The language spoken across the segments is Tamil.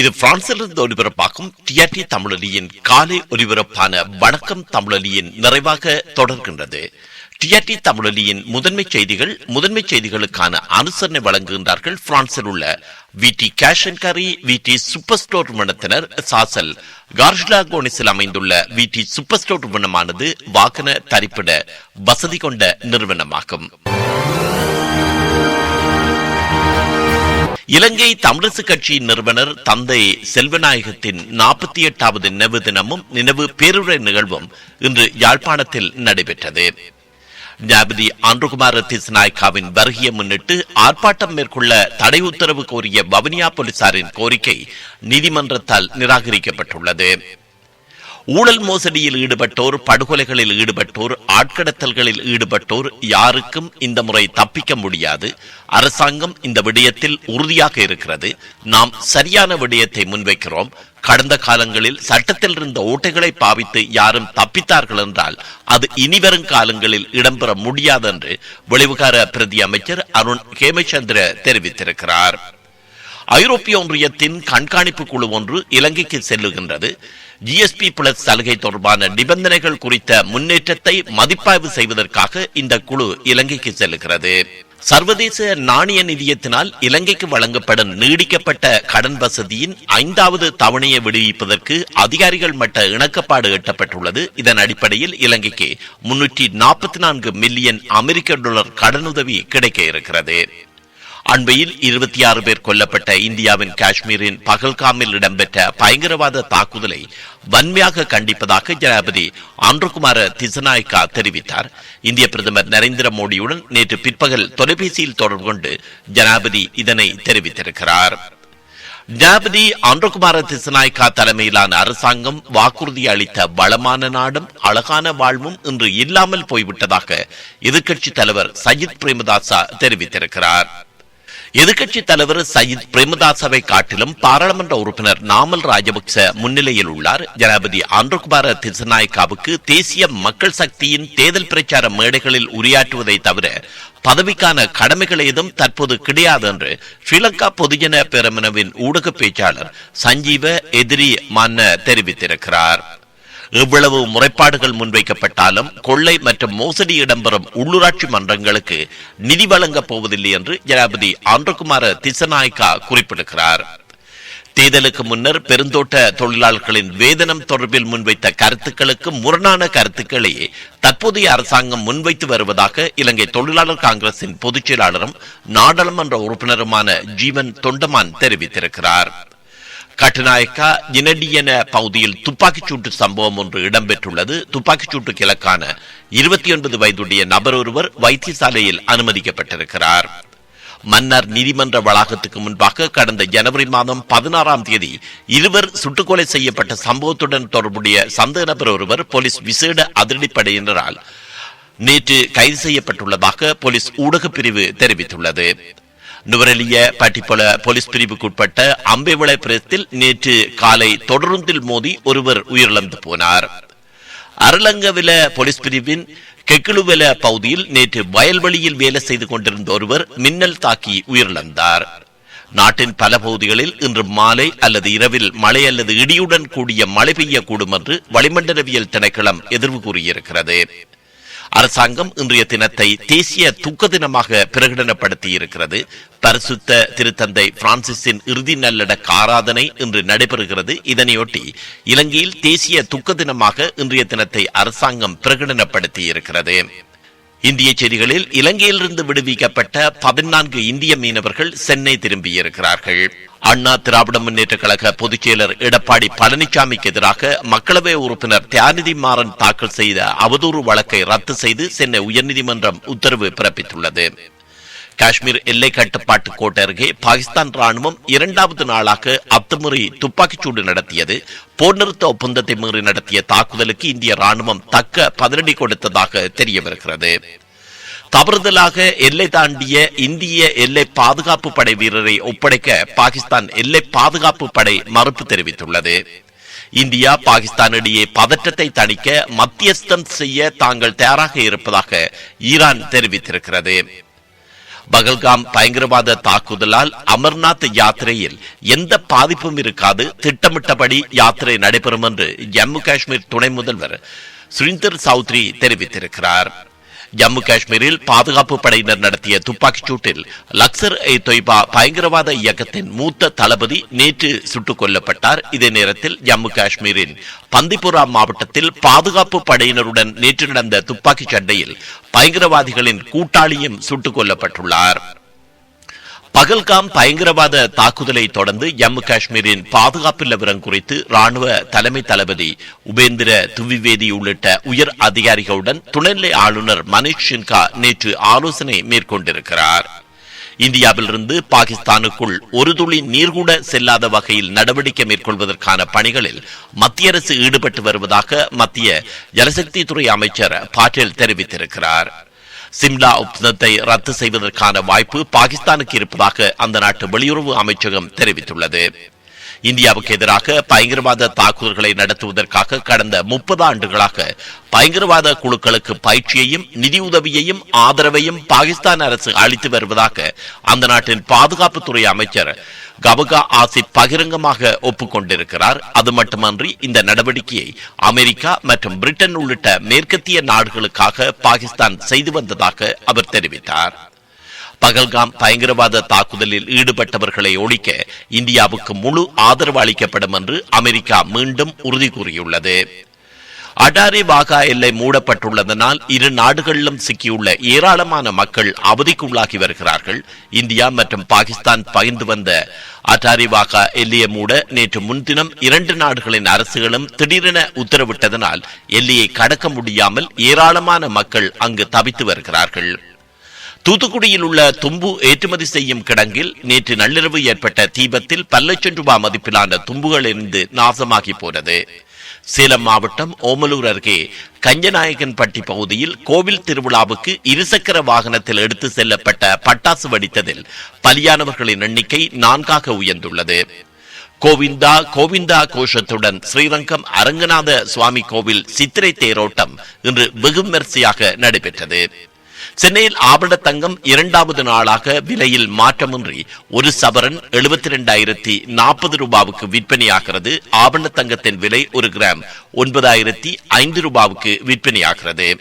இது பிரான்சிலிருந்து ஒலிபரப்பாகும் டிஆர்டி தமிழொலியின் காலை ஒலிபரப்பான வணக்கம் தமிழொலியின் நிறைவாக தொடர்கின்றது. டிஆர்டி தமிழொலியின் முதன்மை செய்திகள் முதன்மை செய்திகளுக்கான அனுசரணை வழங்குகின்றார்கள் பிரான்சில் உள்ள விடி கேஷ் அண்ட் கரி விடி சூப்பர் ஸ்டோர் நிறுவனத்தினர் சாசல். கார்ஷ்லா கோனிஸில் அமைந்துள்ள விடி சூப்பர் ஸ்டோர் நிறுவனமானது வாகன தரிப்பிட வசதி கொண்ட நிறுவனமாகும். இலங்கை தமிழரசு கட்சியின் நிறுவனர் தந்தை செல்வநாயகத்தின் நாற்பத்தி எட்டாவது நினைவு தினமும் நினைவு பேருரை நிகழ்வும் இன்று யாழ்ப்பாணத்தில் நடைபெற்றது. ஞாபதி ஆண்டுகுமார திசுநாயக்காவின் வருகையை முன்னிட்டு ஆர்ப்பாட்டம் மேற்கொள்ள தடை உத்தரவு கோரிய வவுனியா போலீசாரின் கோரிக்கை நீதிமன்றத்தால் நிராகரிக்கப்பட்டுள்ளது ஊழல் மோசடியில் ஈடுபட்டோர் படுகொலைகளில் ஈடுபட்டோர் ஆட்கடத்தல்களில் ஈடுபட்டோர் யாருக்கும் இந்த முறை தப்பிக்க முடியாது. அரசாங்கம் இந்த விடயத்தில் உறுதியாக இருக்கிறது. நாம் சரியான விடயத்தை முன்வைக்கிறோம். கடந்த காலங்களில் சட்டத்தில் இருந்த ஓட்டைகளை பாவித்து யாரும் தப்பித்தார்கள் என்றால் அது இனிவரும் காலங்களில் இடம்பெற முடியாது என்று வெளிவிகார பிரதி அமைச்சர் அருண் ஹேமச்சந்திர தெரிவித்திருக்கிறார். ஐரோப்பிய ஒன்றியத்தின் கண்காணிப்பு குழு ஒன்று இலங்கைக்கு செல்லுகின்றது. ஜிஎஸ்பி பிளஸ் சலுகை தொடர்பான நிபந்தனைகள் குறித்த முன்னேற்றத்தை மதிப்பாய்வு செய்வதற்காக இந்த குழு இலங்கைக்கு செல்லுகிறது சர்வதேச நாணய நிதியத்தினால் இலங்கைக்கு வழங்கப்படும் நீடிக்கப்பட்ட கடன் வசதியின் ஐந்தாவது தவணையை விடுவிப்பதற்கு அதிகாரிகள் மட்ட இணக்கப்பாடு எட்டப்பட்டுள்ளது. இதன் அடிப்படையில் இலங்கைக்கு முன்னூற்றி நாற்பத்தி நான்கு மில்லியன் அமெரிக்க டாலர் கடனுதவி கிடைக்க இருக்கிறது. அண்மையில் இருபத்தி ஆறு பேர் கொல்லப்பட்ட இந்தியாவின் காஷ்மீரின் பகல்காமில் இடம்பெற்ற பயங்கரவாத தாக்குதலை வன்மையாக கண்டிப்பதாக ஜனாபதி ஆந்திரகுமார திசநாயக்கா தெரிவித்தார் இந்திய பிரதமர் நரேந்திர மோடியுடன் நேற்று பிற்பகல் தொலைபேசியில் தொடர்பு கொண்டு ஜனாபதி இதனை தெரிவித்திருக்கிறார் ஜனாபதி ஆந்திரகுமார திசநாயக்கா தலைமையிலான அரசாங்கம் வாக்குறுதி அளித்த வளமான நாடும் அழகான வாழ்வும் இன்று இல்லாமல் போய்விட்டதாக எதிர்க்கட்சி தலைவர் சஜித் பிரேமதாசா தெரிவித்திருக்கிறார் எதிர்க்கட்சி தலைவர் சயித் பிரேமதாசவை காட்டிலும் பாராளுமன்ற உறுப்பினர் நாமல் ராஜபக்ச முன்னிலையில் உள்ளார். ஜனாபதி ஆந்திரகுமார திசநாயக்காவுக்கு தேசிய மக்கள் சக்தியின் தேர்தல் பிரச்சார மேடைகளில் உரையாற்றுவதை தவிர பதவிக்கான கடமைகள் ஏதும் தற்போது கிடையாது என்று ஸ்ரீலங்கா பொதுஜன பெருமனவின் ஊடக பேச்சாளர் சஞ்சீவ எதிரி மன்ன தெரிவித்திருக்கிறார். எவ்வளவு முறைப்பாடுகள் முன்வைக்கப்பட்டாலும் கொள்ளை மற்றும் மோசடி இடம்பெறும் உள்ளூராட்சி மன்றங்களுக்கு நிதி வழங்கப் போவதில்லை என்று ஜனாபதி ஆந்திரகுமார திசநாயக்கா குறிப்பிடுகிறார். தேர்தலுக்கு முன்னர் பெருந்தோட்ட தொழிலாளர்களின் வேதனம் தொடர்பில் முன்வைத்த கருத்துக்களுக்கு முரணான கருத்துக்களை தற்போதைய அரசாங்கம் முன்வைத்து வருவதாக இலங்கை தொழிலாளர் காங்கிரசின் பொதுச் செயலாளரும் நாடாளுமன்ற உறுப்பினருமான ஜீவன் தொண்டமான் தெரிவித்திருக்கிறார். கட்டுநாயக்கா ஜினடியன பகுதியில் துப்பாக்கிச் சூட்டு சம்பவம் ஒன்று இடம்பெற்றுள்ளது. துப்பாக்கிச் சூட்டுக்கு இலக்கான இருபத்தி ஒன்பது வயதுடைய நபர் ஒருவர் வைத்தியசாலையில் அனுமதிக்கப்பட்டிருக்கிறார். மன்னர் நீதிமன்ற வளாகத்துக்கு முன்பாக கடந்த ஜனவரி மாதம் பதினாறாம் தேதி இருவர் சுட்டுக்கொலை செய்யப்பட்ட சம்பவத்துடன் தொடர்புடைய சந்தேக நபர் ஒருவர் போலீஸ் விசேட அதிரடிப்படையினரால் நேற்று கைது செய்யப்பட்டுள்ளதாக போலீஸ் ஊடகப் பிரிவு தெரிவித்துள்ளது. நுவரெலிய பட்டிப்பொல போலீஸ் பிரிவுக்குட்பட்ட அம்பேவிளை பிரதேசத்தில் நேற்று காலை தொடருந்தில் மோதி ஒருவர் உயிரிழந்து போனார். அருளங்கவில போலீஸ் பிரிவின் கெக்கிழுவெல பகுதியில் நேற்று வயல்வெளியில் வேலை செய்து கொண்டிருந்த ஒருவர் மின்னல் தாக்கி உயிரிழந்தார். நாட்டின் பல பகுதிகளில் இன்று மாலை அல்லது இரவில் மழை அல்லது இடியுடன் கூடிய மழை பெய்யக்கூடும் என்று வளிமண்டலவியல் திணைக்களம் எதிர்வு கூறியிருக்கிறது. அரசாங்கம் இன்றைய தினத்தை தேசிய துக்க தினமாக பிரகடனப்படுத்தி இருக்கிறது பரிசுத்த திருத்தந்தை பிரான்சிஸின் இறுதி நல்லடக்க ஆராதனை இன்று நடைபெறுகிறது. இதனையொட்டி இலங்கையில் தேசிய துக்க தினமாக இன்றைய தினத்தை அரசாங்கம் பிரகடனப்படுத்தி இருக்கிறது இந்திய செய்திகளில் இலங்கையிலிருந்து விடுவிக்கப்பட்ட பதினான்கு இந்திய மீனவர்கள் சென்னை திரும்பியிருக்கிறார்கள். அண்ணா திராவிட முன்னேற்ற கழக பொதுச் செயலர் எடப்பாடி பழனிசாமிக்கு எதிராக மக்களவை உறுப்பினர் தியாநிதி மாறன் தாக்கல் செய்த அவதூறு வழக்கை ரத்து செய்து சென்னை உயர்நீதிமன்றம் உத்தரவு பிறப்பித்துள்ளது. காஷ்மீர் எல்லை கட்டுப்பாட்டு கோட்டை அருகே பாகிஸ்தான் ராணுவம் இரண்டாவது நாளாக அத்துமுறை துப்பாக்கிச்சூடு நடத்தியது. போர் நிறுத்த ஒப்பந்தத்தை மீறி நடத்திய தாக்குதலுக்கு இந்திய ராணுவம் தக்க பதிலடி கொடுத்ததாக தெரியவிருக்கிறது தவறுதலாக எல்லை தாண்டிய இந்திய எல்லை பாதுகாப்பு படை வீரரை ஒப்படைக்க பாகிஸ்தான் எல்லை பாதுகாப்பு படை மறுப்பு தெரிவித்துள்ளது. இந்தியா பாகிஸ்தான் இடையே பதற்றத்தை தணிக்க மத்தியஸ்தம் செய்ய தாங்கள் தயாராக இருப்பதாக ஈரான் தெரிவித்திருக்கிறது. பகல்காம் பயங்கரவாத தாக்குதலால் அமர்நாத் யாத்திரையில் எந்த பாதிப்பும் இருக்காது. திட்டமிட்டபடி யாத்திரை நடைபெறும் என்று ஜம்மு காஷ்மீர் துணை முதல்வர் சுரிந்தர் சௌத்ரி தெரிவித்திருக்கிறார். ஜம்மு காஷ்மீரில் பாதுகாப்பு படையினர் நடத்திய துப்பாக்கிச் சூட்டில் லக்சர் ஏ தொய்பா பயங்கரவாத இயக்கத்தின் மூத்த தளபதி நேற்று சுட்டுக் கொல்லப்பட்டார். இதே நேரத்தில் ஜம்மு காஷ்மீரின் பந்திபுரா மாவட்டத்தில் பாதுகாப்பு படையினருடன் நேற்று நடந்த துப்பாக்கிச் சண்டையில் பயங்கரவாதிகளின் கூட்டாளியும் சுட்டுக் கொல்லப்பட்டுள்ளார். பகல்காம் பயங்கரவாத தாக்குதலை தொடர்ந்து ஜம்மு காஷ்மீரின் பாதுகாப்பு நிலவரம் குறித்து ராணுவ தலைமை தளபதி உபேந்திர துவிவேதி உள்ளிட்ட உயர் அதிகாரிகளுடன் துணைநிலை ஆளுநர் மனீஷ் சின்ஹா நேற்று ஆலோசனை மேற்கொண்டிருக்கிறார். இந்தியாவிலிருந்து பாகிஸ்தானுக்குள் ஒரு துளி நீர் கூட செல்லாத வகையில் நடவடிக்கை மேற்கொள்வதற்கான பணிகளில் மத்திய அரசு ஈடுபட்டு வருவதாக மத்திய ஜலசக்தி துறை அமைச்சர் பாட்டேல் தெரிவித்திருக்கிறார். சிம்லா ஒப்பந்தத்தை ரத்து செய்வதற்கான வாய்ப்பு பாகிஸ்தானுக்கு இருப்பதாக அந்த நாட்டு வெளியுறவு அமைச்சகம் தெரிவித்துள்ளது. இந்தியாவுக்கு எதிராக பயங்கரவாத தாக்குதல்களை நடத்துவதற்காக கடந்த முப்பது ஆண்டுகளாக பயங்கரவாத குழுக்களுக்கு பயிற்சியையும் நிதியுதவியையும் ஆதரவையும் பாகிஸ்தான் அரசு அளித்து வருவதாக அந்த நாட்டின் பாதுகாப்புத்துறை அமைச்சர் கபகா ஆசிப் பகிரங்கமாக ஒப்புக்கொண்டிருக்கிறார். அது மட்டுமன்றி இந்த நடவடிக்கையை அமெரிக்கா மற்றும் பிரிட்டன் உள்ளிட்ட மேற்கத்திய நாடுகளுக்காக பாகிஸ்தான் செய்து வந்ததாக அவர் தெரிவித்தார். பகல்காம் பயங்கரவாத தாக்குதலில் ஈடுபட்டவர்களை ஒழிக்க இந்தியாவுக்கு முழு ஆதரவு அளிக்கப்படும் என்று அமெரிக்கா மீண்டும் உறுதி கூறியுள்ளது. அடாரி வாகா எல்லை மூடப்பட்டுள்ளதனால் இரு நாடுகளிலும் சிக்கியுள்ள ஏராளமான மக்கள் அவதிக்குள்ளாகி வருகிறார்கள். இந்தியா மற்றும் பாகிஸ்தான் பகிர்ந்து வந்த அட்டாரி வாகா எல்லையை மூட நேற்று முன்தினம் இரண்டு நாடுகளின் அரசுகளும் திடீரென உத்தரவிட்டதனால் எல்லையை கடக்க முடியாமல் ஏராளமான மக்கள் அங்கு தவித்து வருகிறார்கள். தூத்துக்குடியில் உள்ள தும்பு ஏற்றுமதி செய்யும் கிடங்கில் நேற்று நள்ளிரவு ஏற்பட்ட தீபத்தில் பல லட்சம் ரூபாய் மதிப்பிலான தும்புகள் இருந்து நாசமாகி போனது. சேலம் மாவட்டம் ஓமலூர் அருகே கஞ்சநாயகன்பட்டி பகுதியில் கோவில் திருவிழாவுக்கு இருசக்கர வாகனத்தில் எடுத்து செல்லப்பட்ட பட்டாசு வெடித்ததில் பலியானவர்களின் எண்ணிக்கை நான்காக உயர்ந்துள்ளது. கோவிந்தா கோவிந்தா கோஷத்துடன் ஸ்ரீரங்கம் அரங்கநாத சுவாமி கோவில் சித்திரை தேரோட்டம் இன்று வெகு விமரிசையாக நடைபெற்றது. சென்னையில் ஆபரண தங்கம் இரண்டாவது நாளாக விலையில் மாற்றமின்றி ஒரு சவரன் எழுபத்தி இரண்டாயிரத்தி நாற்பது ரூபாவுக்கு விற்பனையாகிறது. ஆபரண தங்கத்தின் விலை ஒரு கிராம் ஒன்பதாயிரத்தி ஐந்து ரூபாவுக்கு விற்பனையாகிறது.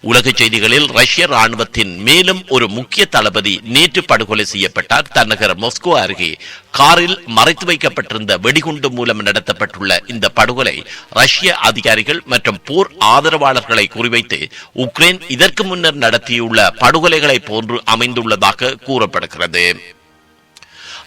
உலக செய்திகளில் ரஷ்ய ராணுவத்தின் மேலும் ஒரு முக்கிய தளபதி நேற்று படுகொலை செய்யப்பட்டார். தன்னகர் மொஸ்கோ அருகே காரில் மறைத்து வைக்கப்பட்டிருந்த வெடிகுண்டு மூலம் நடத்தப்பட்டுள்ள இந்த படுகொலை ரஷ்ய அதிகாரிகள் மற்றும் போர் ஆதரவாளர்களை குறிவைத்து உக்ரைன் இதற்கு முன்னர் நடத்தியுள்ள படுகொலைகளை போன்று அமைந்துள்ளதாக கூறப்படுகிறது.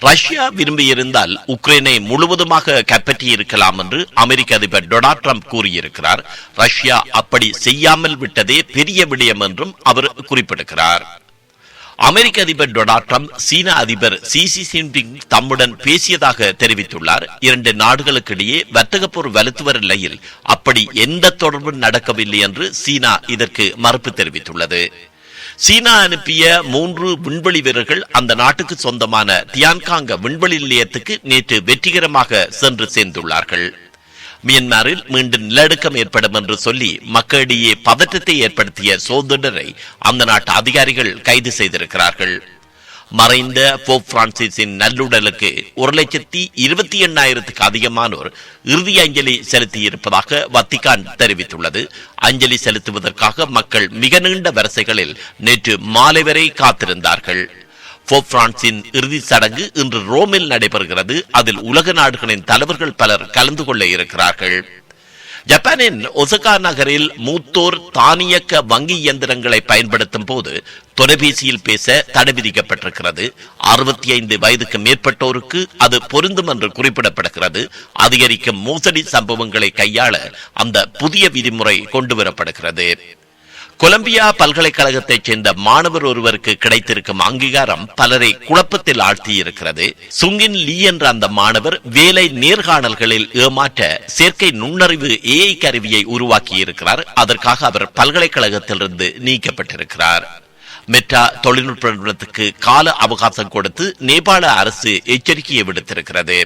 ரஷ்யா விரும்பியிருந்தால் உக்ரைனை முழுவதுமாக கைப்பற்றி இருக்கலாம் என்று அமெரிக்க அதிபர் டொனால்ட் ட்ரம்ப் கூறியிருக்கிறார். ரஷ்யா அப்படி செய்யாமல் விட்டதே பெரிய விடயம் என்றும் அவர் குறிப்பிடுகிறார். அமெரிக்க அதிபர் டொனால்ட் ட்ரம்ப் சீன அதிபர் சி சி ஜின்பிங் தம்முடன் பேசியதாக தெரிவித்துள்ளார். இரண்டு நாடுகளுக்கிடையே வர்த்தக போர் வலுத்து வரும் நிலையில் அப்படி எந்த தொடர்பும் நடக்கவில்லை என்று சீனா இதற்கு மறுப்பு தெரிவித்துள்ளது. சீனா அனுப்பிய மூன்று விண்வெளி வீரர்கள் அந்த நாட்டுக்கு சொந்தமான தியான்காங்க விண்வெளி நிலையத்துக்கு நேற்று வெற்றிகரமாக சென்று சேர்ந்துள்ளார்கள். மியன்மாரில் மீண்டும் நிலநடுக்கம் ஏற்படும் என்று சொல்லி மக்களிடையே பதற்றத்தை ஏற்படுத்திய சோதனரை அந்த நாட்டு அதிகாரிகள் கைது செய்திருக்கிறார்கள். மறைந்த போப் பிரான்சிஸின் நல்லுடலுக்கு ஒரு லட்சத்தி இருபத்தி எண்ணாயிரத்துக்கு அதிகமானோர் இறுதி அஞ்சலி செலுத்தியிருப்பதாக வத்திகான் தெரிவித்துள்ளது. அஞ்சலி செலுத்துவதற்காக மக்கள் மிக நீண்ட வரிசைகளில் நேற்று மாலை வரை காத்திருந்தார்கள். போப் பிரான்சின் இறுதி சடங்கு இன்று ரோமில் நடைபெறுகிறது. அதில் உலக நாடுகளின் தலைவர்கள் பலர் கலந்து கொள்ள இருக்கிறார்கள். ஜப்பானின் ஒசகா நகரில் மூத்தோர் தானியக்க வங்கி இயந்திரங்களை பயன்படுத்தும் போது தொலைபேசியில் பேச தடை விதிக்கப்பட்டிருக்கிறது. அறுபத்தி ஐந்து வயதுக்கு மேற்பட்டோருக்கு அது பொருந்தும் என்று குறிப்பிடப்படுகிறது. அதிகரிக்கும் மோசடி சம்பவங்களை கையாள அந்த புதிய விதிமுறை கொண்டுவரப்படுகிறது. கொலம்பியா பல்கலைக்கழகத்தைச் சேர்ந்த மாணவர் ஒருவருக்கு கிடைத்திருக்கும் அங்கீகாரம் பலரை குழப்பத்தில் ஆழ்த்தியிருக்கிறது. சுங்கின் லீ என்ற அந்த மாணவர் வேலை நேர்காணல்களில் ஏமாற்ற செயற்கை நுண்ணறிவு ஏஐ கருவியை உருவாக்கியிருக்கிறார். அதற்காக அவர் பல்கலைக்கழகத்திலிருந்து நீக்கப்பட்டிருக்கிறார். மெட்டா தொழில்நுட்ப நிறுவனத்துக்கு கால அவகாசம் கொடுத்து நேபாள அரசு எச்சரிக்கையை விடுத்திருக்கிறது.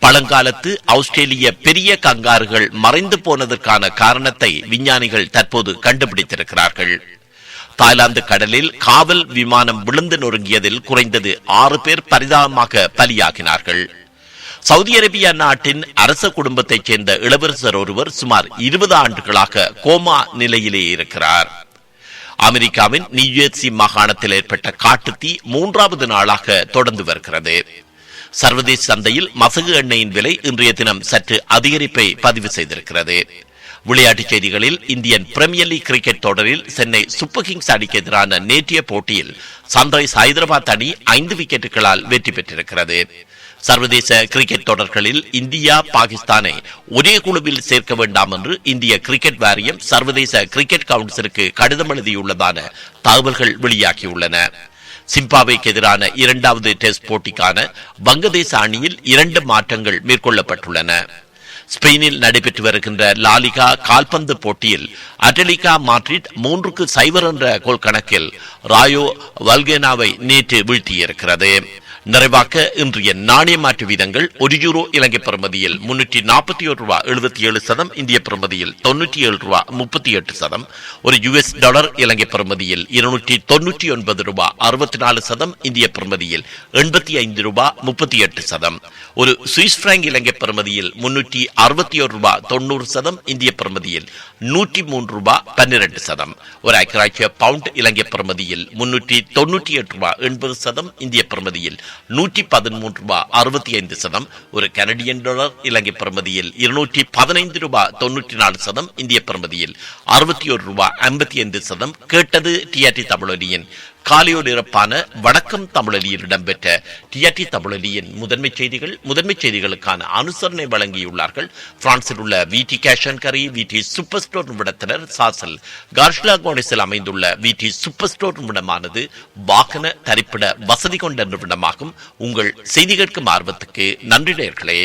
பழங்காலத்து ஆஸ்திரேலிய பெரிய கங்காருகள் மறைந்து போனதற்கான காரணத்தை விஞ்ஞானிகள் தற்போது கண்டுபிடித்திருக்கிறார்கள். தாய்லாந்து கடலில் காவல் விமானம் விழுந்து நொறுங்கியதில் குறைந்தது ஆறு பேர் பரிதாபமாக பலியாகினார்கள். சவுதி அரேபியா நாட்டின் அரச குடும்பத்தைச் சேர்ந்த இளவரசர் ஒருவர் சுமார் இருபது ஆண்டுகளாக கோமா நிலையிலே இருக்கிறார். அமெரிக்காவின் நியூஜெர்சி மாகாணத்தில் ஏற்பட்ட காட்டுத்தீ மூன்றாவது நாளாக தொடர்ந்து வருகிறது. சர்வதேச சந்தையில் மசகு எண்ணெயின் விலை இன்றைய தினம் சற்று அதிகரிப்பை பதிவு செய்திருக்கிறது. விளையாட்டுச் செய்திகளில் இந்தியன் பிரீமியர் லீக் கிரிக்கெட் தொடரில் சென்னை சூப்பர் கிங்ஸ் அணிக்கு எதிரான நேற்றைய போட்டியில் சன்ரைஸ் ஹைதராபாத் அணி ஐந்து விக்கெட்டுகளால் வெற்றி பெற்றிருக்கிறது. சர்வதேச கிரிக்கெட் தொடர்களில் இந்தியா பாகிஸ்தானை ஒரே குழுவில் சேர்க்க வேண்டாம் என்று இந்திய கிரிக்கெட் வாரியம் சர்வதேச கிரிக்கெட் கவுன்சிலுக்கு கடிதம் எழுதியுள்ளதான தகவல்கள் வெளியாகியுள்ளன. சிம்பாவேக்கு எதிரான இரண்டாவது டெஸ்ட் போட்டிக்கான வங்கதேச அணியில் இரண்டு மாற்றங்கள் மேற்கொள்ளப்பட்டுள்ளன. ஸ்பெயினில் நடைபெற்று வருகின்ற லாலிகா கால்பந்து போட்டியில் அட்டலிகா மாட்ரிட் மூன்றுக்கு சைவர் என்ற கோல் கணக்கில் ராயோ வல்கேனாவை நேற்று வீழ்த்தியிருக்கிறது. நிறைவாக்க இன்றைய நாணய மாற்று வீதங்கள் ஒரு யூரோ இலங்கை பெறுமதியில் முன்னூற்றி நாற்பத்தி ஒரு ரூபா எழுபத்தி ஏழு சதம் இந்திய பெறுமதியில் தொன்னூற்றி ஏழு ரூபா முப்பத்தி எட்டு சதம் ஒரு யுஎஸ் டாலர் இலங்கை பெறுமதியில் இருநூற்றி தொன்னூற்றி ஒன்பது ரூபா அறுபத்தி நாலு சதம் இந்திய பெறுமதியில் எண்பத்தி ஐந்து ரூபா முப்பத்தி எட்டு சதம் ஒரு சுவிஸ் பிராங்க் இலங்கை பெறுமதியில் முன்னூற்றி அறுபத்தி ஒரு ரூபா தொண்ணூறு சதம் இந்திய பெறுமதியில் நூற்றி மூன்று ரூபா பன்னிரண்டு சதம் ஒரு ஐக்கராட்சிய பவுண்ட் இலங்கை பெறுமதியில் முன்னூற்றி தொன்னூற்றி எட்டு ரூபா எண்பது சதம் இந்திய பெறுமதியில் நூற்றி பதிமூன்று ரூபாய் அறுபத்தி ஐந்து சதம். ஒரு கனடியன் டாலர் இலங்கை பெறுமதியில் இருநூற்றி பதினைந்து ரூபாய் தொன்னூற்றி நாலு சதம் இந்திய பெறுமதியில் அறுபத்தி ஒரு ரூபாய் ஐம்பத்தி ஐந்து சதம். கேட்டது டிஆர்டி இறப்பான வணக்கம் தமிழலியில் இடம்பெற்ற டிஆர்டி தமிழலியின் முதன்மை செய்திகள் முதன்மை செய்திகளுக்கான அனுசரணை வழங்கியுள்ளார்கள். பிரான்சில் உள்ள விடி கேஷ் அண்ட் கரி விடி சூப்பர் ஸ்டோர் நிமிடத்தினர் சாசல் கார்ஷ்லா கோனிஸில் அமைந்துள்ள விடி சூப்பர் ஸ்டோர் நிமிடமானது வாகன தரிப்பிட வசதி கொண்ட நிறுவனமாகும். உங்கள் செய்தி கேட்கும் ஆர்வத்துக்கு நன்றி நேர்களே